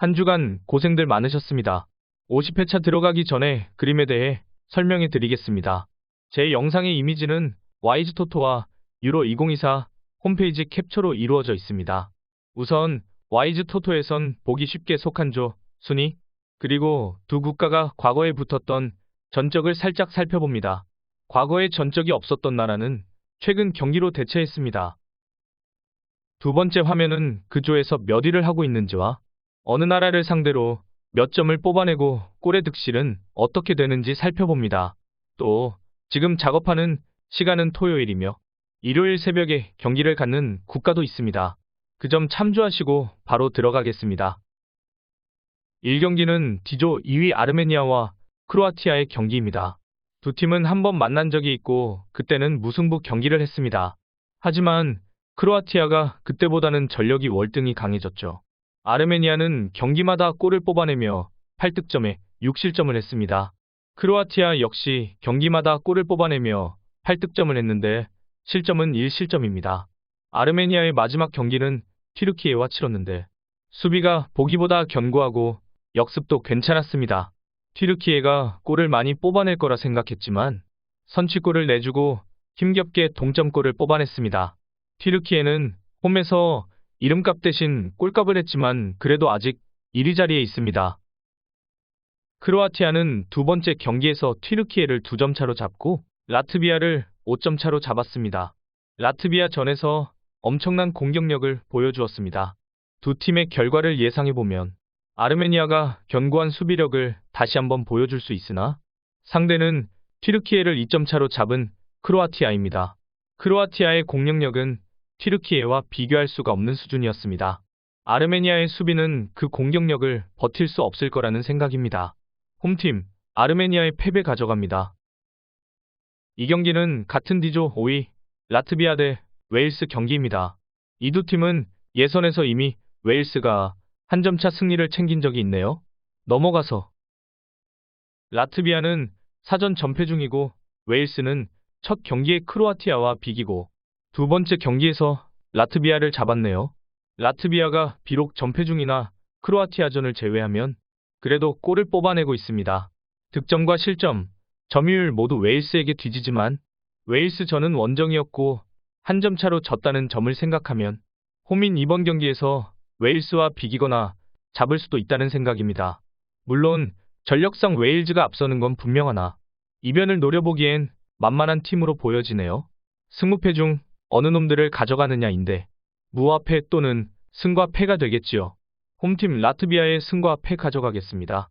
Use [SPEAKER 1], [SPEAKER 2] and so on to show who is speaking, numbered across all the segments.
[SPEAKER 1] 한 주간 고생들 많으셨습니다. 50회차 들어가기 전에 그림에 대해 설명해 드리겠습니다. 제 영상의 이미지는 와이즈토토와 유로 2024 홈페이지 캡처로 이루어져 있습니다. 우선 와이즈토토에선 보기 쉽게 속한 조, 순위, 그리고 두 국가가 과거에 붙었던 전적을 살짝 살펴봅니다. 과거에 전적이 없었던 나라는 최근 경기로 대체했습니다. 두 번째 화면은 그 조에서 몇 위를 하고 있는지와 어느 나라를 상대로 몇 점을 뽑아내고 골의 득실은 어떻게 되는지 살펴봅니다. 또 지금 작업하는 시간은 토요일이며 일요일 새벽에 경기를 갖는 국가도 있습니다. 그 점 참조하시고 바로 들어가겠습니다. 1경기는 D조 2위 아르메니아와 크로아티아의 경기입니다. 두 팀은 한 번 만난 적이 있고 그때는 무승부 경기를 했습니다. 하지만 크로아티아가 그때보다는 전력이 월등히 강해졌죠. 아르메니아는 경기마다 골을 뽑아내며 8득점에 6실점을 했습니다. 크로아티아 역시 경기마다 골을 뽑아내며 8득점을 했는데 실점은 1실점입니다. 아르메니아의 마지막 경기는 튀르키예와 치렀는데 수비가 보기보다 견고하고 역습도 괜찮았습니다. 튀르키예가 골을 많이 뽑아낼 거라 생각했지만 선취골을 내주고 힘겹게 동점골을 뽑아냈습니다. 튀르키예는 홈에서 이름값 대신 꼴값을 했지만 그래도 아직 1위 자리에 있습니다. 크로아티아는 두 번째 경기에서 튀르키예를 2점 차로 잡고 라트비아를 5점 차로 잡았습니다. 라트비아 전에서 엄청난 공격력을 보여주었습니다. 두 팀의 결과를 예상해보면 아르메니아가 견고한 수비력을 다시 한번 보여줄 수 있으나 상대는 튀르키예를 2점 차로 잡은 크로아티아입니다. 크로아티아의 공격력은 튀르키예와 비교할 수가 없는 수준이었습니다. 아르메니아의 수비는 그 공격력을 버틸 수 없을 거라는 생각입니다. 홈팀 아르메니아의 패배 가져갑니다. 이 경기는 같은 D조 5위 라트비아 대 웨일스 경기입니다. 이 두 팀은 예선에서 이미 웨일스가 한 점 차 승리를 챙긴 적이 있네요. 넘어가서 라트비아는 사전 전패 중이고 웨일스는 첫 경기에 크로아티아와 비기고 두 번째 경기에서 라트비아를 잡았네요. 라트비아가 비록 전패 중이나 크로아티아전을 제외하면 그래도 골을 뽑아내고 있습니다. 득점과 실점, 점유율 모두 웨일스에게 뒤지지만 웨일스전은 원정이었고 한 점 차로 졌다는 점을 생각하면 홈인 이번 경기에서 웨일스와 비기거나 잡을 수도 있다는 생각입니다. 물론 전력상 웨일즈가 앞서는 건 분명하나 이변을 노려보기엔 만만한 팀으로 보여지네요. 승무패 중 어느 놈들을 가져가느냐인데 무화패 또는 승과 패가 되겠지요. 홈팀 라트비아의 승과 패 가져가겠습니다.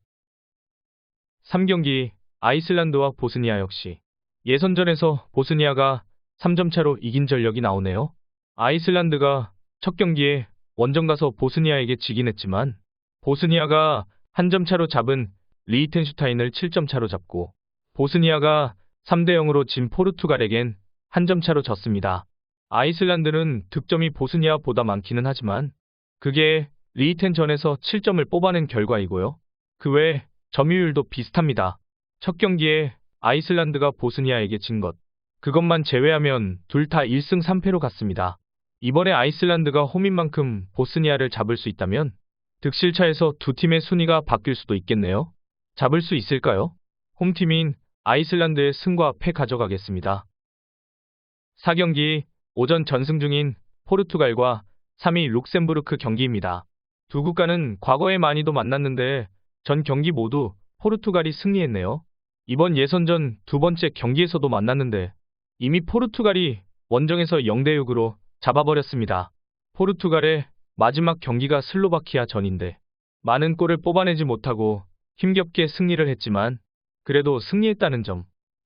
[SPEAKER 1] 3경기 아이슬란드와 보스니아 역시 예선전에서 보스니아가 3점 차로 이긴 전력이 나오네요. 아이슬란드가 첫 경기에 원정 가서 보스니아에게 지긴 했지만 보스니아가 한 점 차로 잡은 리히텐슈타인을 7점 차로 잡고 보스니아가 3대 0으로 진 포르투갈에겐 한 점 차로 졌습니다. 아이슬란드는 득점이 보스니아보다 많기는 하지만 그게 리히텐전에서 7점을 뽑아낸 결과이고요. 그 외 점유율도 비슷합니다. 첫 경기에 아이슬란드가 보스니아에게 진 것. 그것만 제외하면 둘 다 1승 3패로 갔습니다. 이번에 아이슬란드가 홈인 만큼 보스니아를 잡을 수 있다면 득실차에서 두 팀의 순위가 바뀔 수도 있겠네요. 잡을 수 있을까요? 홈팀인 아이슬란드의 승과 패 가져가겠습니다. 4경기 오전 전승 중인 포르투갈과 3위 룩셈부르크 경기입니다. 두 국가는 과거에 많이도 만났는데 전 경기 모두 포르투갈이 승리했네요. 이번 예선전 두 번째 경기에서도 만났는데 이미 포르투갈이 원정에서 0대6으로 잡아버렸습니다. 포르투갈의 마지막 경기가 슬로바키아 전인데 많은 골을 뽑아내지 못하고 힘겹게 승리를 했지만 그래도 승리했다는 점,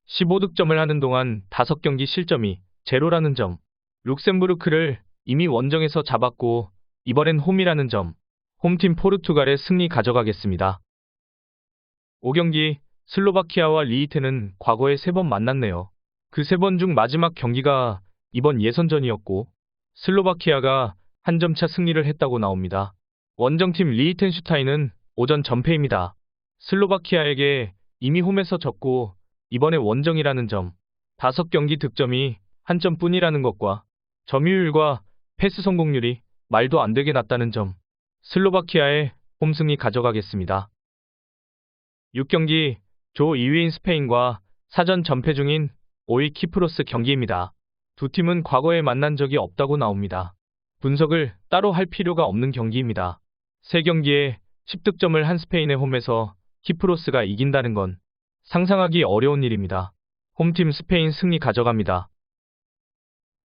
[SPEAKER 1] 15득점을 하는 동안 5경기 실점이 제로라는 점, 룩셈부르크를 이미 원정에서 잡았고 이번엔 홈이라는 점, 홈팀 포르투갈의 승리 가져가겠습니다. 5경기 슬로바키아와 리히테는 과거에 3번 만났네요. 그 3번 중 마지막 경기가 이번 예선전이었고 슬로바키아가 한 점 차 승리를 했다고 나옵니다. 원정팀 리히텐슈타인은 오전 전패입니다. 슬로바키아에게 이미 홈에서 졌고 이번에 원정이라는 점, 5경기 득점이 한 점뿐이라는 것과 점유율과 패스 성공률이 말도 안 되게 낮다는 점, 슬로바키아의 홈승리 가져가겠습니다. 6경기 조 2위인 스페인과 사전 전패 중인 5위 키프로스 경기입니다. 두 팀은 과거에 만난 적이 없다고 나옵니다. 분석을 따로 할 필요가 없는 경기입니다. 세 경기에 10득점을 한 스페인의 홈에서 키프로스가 이긴다는 건 상상하기 어려운 일입니다. 홈팀 스페인 승리 가져갑니다.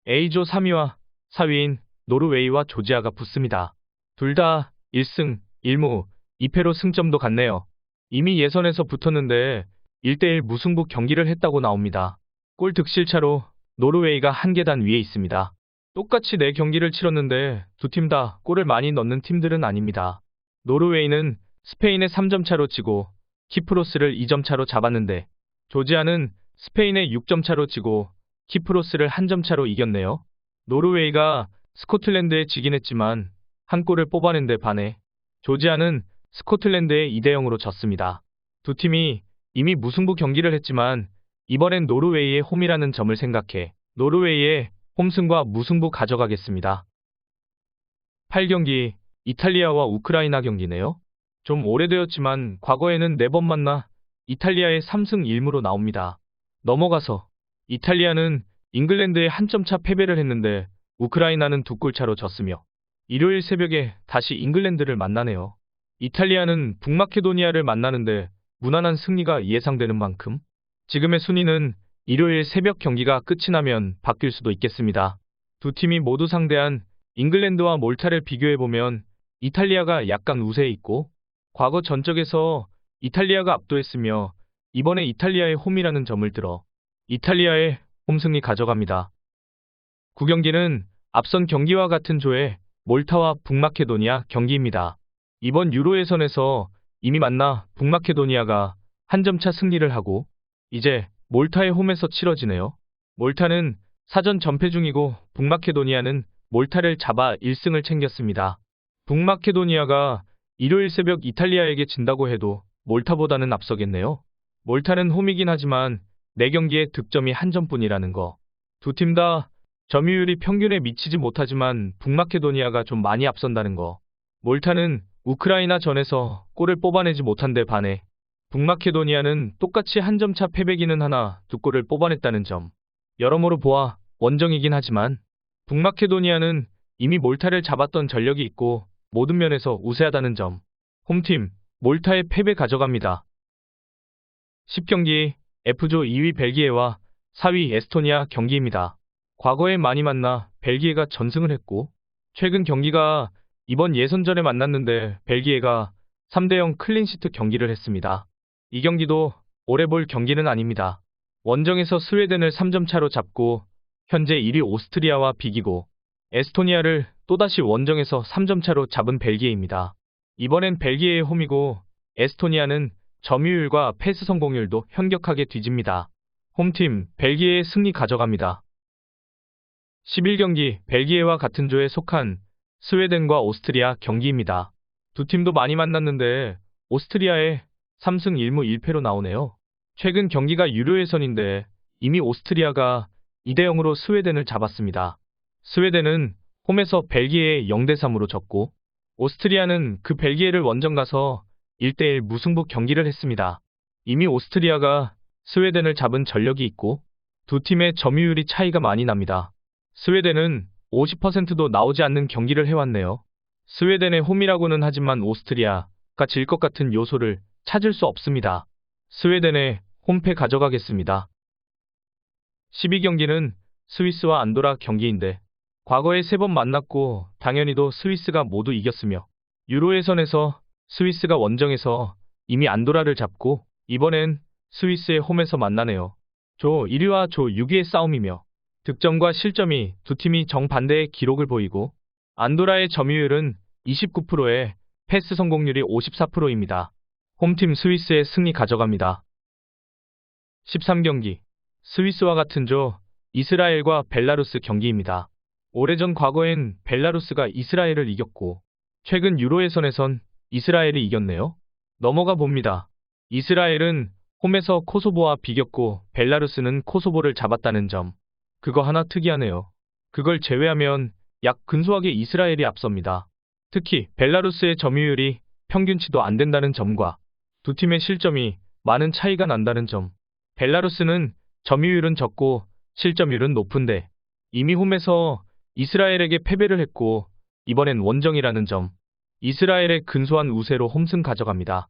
[SPEAKER 1] A조 3위와 4위인 노르웨이와 조지아가 붙습니다. 둘 다 1승, 1무, 2패로 승점도 같네요. 이미 예선에서 붙었는데 1대1 무승부 경기를 했다고 나옵니다. 골 득실차로 노르웨이가 한 계단 위에 있습니다. 똑같이 4경기를 치렀는데 두 팀 다 골을 많이 넣는 팀들은 아닙니다. 노르웨이는 스페인의 3점 차로 치고 키프로스를 2점 차로 잡았는데 조지아는 스페인의 6점 차로 치고 키프로스를 한 점 차로 이겼네요. 노르웨이가 스코틀랜드에 지긴 했지만 한 골을 뽑아낸 데 반해 조지아는 스코틀랜드에 2대 0으로 졌습니다. 두 팀이 이미 무승부 경기를 했지만 이번엔 노르웨이의 홈이라는 점을 생각해 노르웨이의 홈승과 무승부 가져가겠습니다. 8경기 이탈리아와 우크라이나 경기네요. 좀 오래되었지만 과거에는 4번 만나 이탈리아의 3승 1무로 나옵니다. 넘어가서 이탈리아는 잉글랜드에 한 점 차 패배를 했는데 우크라이나는 두 골 차로 졌으며 일요일 새벽에 다시 잉글랜드를 만나네요. 이탈리아는 북마케도니아를 만나는데 무난한 승리가 예상되는 만큼 지금의 순위는 일요일 새벽 경기가 끝이 나면 바뀔 수도 있겠습니다. 두 팀이 모두 상대한 잉글랜드와 몰타를 비교해보면 이탈리아가 약간 우세에 있고 과거 전적에서 이탈리아가 압도했으며 이번에 이탈리아의 홈이라는 점을 들어 이탈리아의 홈승리 가져갑니다. 9경기는 앞선 경기와 같은 조에 몰타와 북마케도니아 경기입니다. 이번 유로 예선에서 이미 만나 북마케도니아가 한 점차 승리를 하고 이제 몰타의 홈에서 치러지네요. 몰타는 사전 전패 중이고 북마케도니아는 몰타를 잡아 1승을 챙겼습니다. 북마케도니아가 일요일 새벽 이탈리아에게 진다고 해도 몰타보다는 앞서겠네요. 몰타는 홈이긴 하지만 4경기에 득점이 한 점뿐이라는 거. 두 팀 다 점유율이 평균에 미치지 못하지만 북마케도니아가 좀 많이 앞선다는 거. 몰타는 우크라이나 전에서 골을 뽑아내지 못한 데 반해 북마케도니아는 똑같이 한 점 차 패배기는 하나 두 골을 뽑아냈다는 점. 여러모로 보아 원정이긴 하지만 북마케도니아는 이미 몰타를 잡았던 전력이 있고 모든 면에서 우세하다는 점. 홈팀 몰타의 패배 가져갑니다. 10경기 F조 2위 벨기에와 4위 에스토니아 경기입니다. 과거에 많이 만나 벨기에가 전승을 했고 최근 경기가 이번 예선전에 만났는데 벨기에가 3대0 클린시트 경기를 했습니다. 이 경기도 오래 볼 경기는 아닙니다. 원정에서 스웨덴을 3점 차로 잡고 현재 1위 오스트리아와 비기고 에스토니아를 또다시 원정에서 3점 차로 잡은 벨기에입니다. 이번엔 벨기에의 홈이고 에스토니아는 점유율과 패스 성공률도 현격하게 뒤집니다. 홈팀 벨기에의 승리 가져갑니다. 11경기 벨기에와 같은 조에 속한 스웨덴과 오스트리아 경기입니다. 두 팀도 많이 만났는데 오스트리아의 3승 1무 1패로 나오네요. 최근 경기가 유료 예선인데 이미 오스트리아가 2대 0으로 스웨덴을 잡았습니다. 스웨덴은 홈에서 벨기에에 0대 3으로 졌고 오스트리아는 그 벨기에를 원정 가서 1대1 무승부 경기를 했습니다. 이미 오스트리아가 스웨덴을 잡은 전력이 있고 두 팀의 점유율이 차이가 많이 납니다. 스웨덴은 50%도 나오지 않는 경기를 해왔네요. 스웨덴의 홈이라고는 하지만 오스트리아가 질 것 같은 요소를 찾을 수 없습니다. 스웨덴의 홈패 가져가겠습니다. 12경기는 스위스와 안도라 경기인데 과거에 세 번 만났고 당연히도 스위스가 모두 이겼으며 유로 예선에서 스위스가 원정에서 이미 안도라를 잡고 이번엔 스위스의 홈에서 만나네요. 조 1위와 조 6위의 싸움이며 득점과 실점이 두 팀이 정반대의 기록을 보이고 안도라의 점유율은 29%에 패스 성공률이 54%입니다. 홈팀 스위스의 승리 가져갑니다. 13경기 스위스와 같은 조 이스라엘과 벨라루스 경기입니다. 오래전 과거엔 벨라루스가 이스라엘을 이겼고 최근 유로 예선에선 이스라엘이 이겼네요. 넘어가 봅니다. 이스라엘은 홈에서 코소보와 비겼고 벨라루스는 코소보를 잡았다는 점. 그거 하나 특이하네요. 그걸 제외하면 약 근소하게 이스라엘이 앞섭니다. 특히 벨라루스의 점유율이 평균치도 안 된다는 점과 두 팀의 실점이 많은 차이가 난다는 점. 벨라루스는 점유율은 적고 실점율은 높은데 이미 홈에서 이스라엘에게 패배를 했고 이번엔 원정이라는 점. 이스라엘의 근소한 우세로 홈승 가져갑니다.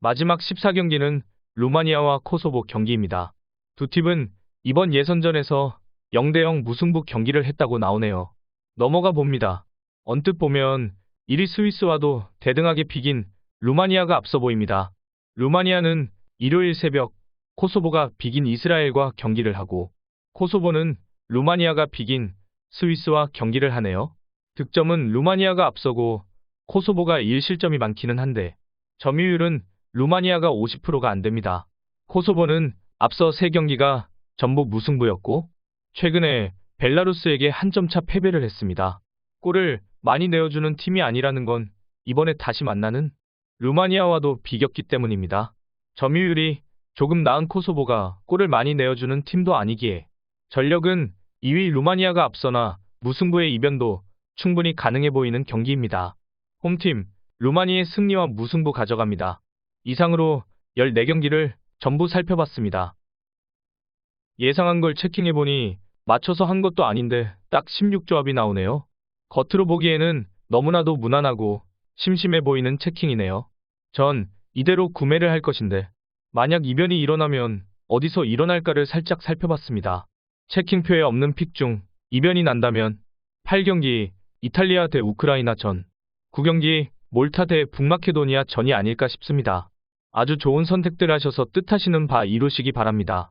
[SPEAKER 1] 마지막 14경기는 루마니아와 코소보 경기입니다. 두 팀은 이번 예선전에서 0대0 무승부 경기를 했다고 나오네요. 넘어가 봅니다. 언뜻 보면 1위 스위스와도 대등하게 비긴 루마니아가 앞서 보입니다. 루마니아는 일요일 새벽 코소보가 비긴 이스라엘과 경기를 하고 코소보는 루마니아가 비긴 스위스와 경기를 하네요. 득점은 루마니아가 앞서고 코소보가 1실점이 많기는 한데 점유율은 루마니아가 50%가 안 됩니다. 코소보는 앞서 3경기가 전부 무승부였고 최근에 벨라루스에게 한 점 차 패배를 했습니다. 골을 많이 내어주는 팀이 아니라는 건 이번에 다시 만나는 루마니아와도 비겼기 때문입니다. 점유율이 조금 나은 코소보가 골을 많이 내어주는 팀도 아니기에 전력은 2위 루마니아가 앞서나 무승부의 이변도 충분히 가능해 보이는 경기입니다. 홈팀 루마니의 승리와 무승부 가져갑니다. 이상으로 14경기를 전부 살펴봤습니다. 예상한 걸 체킹해보니 맞춰서 한 것도 아닌데 딱 16조합이 나오네요. 겉으로 보기에는 너무나도 무난하고 심심해 보이는 체킹이네요. 전 이대로 구매를 할 것인데 만약 이변이 일어나면 어디서 일어날까를 살짝 살펴봤습니다. 체킹표에 없는 픽 중 이변이 난다면 8경기 이탈리아 대 우크라이나 전, 9경기 몰타 대 북마케도니아 전이 아닐까 싶습니다. 아주 좋은 선택들 하셔서 뜻하시는 바 이루시기 바랍니다.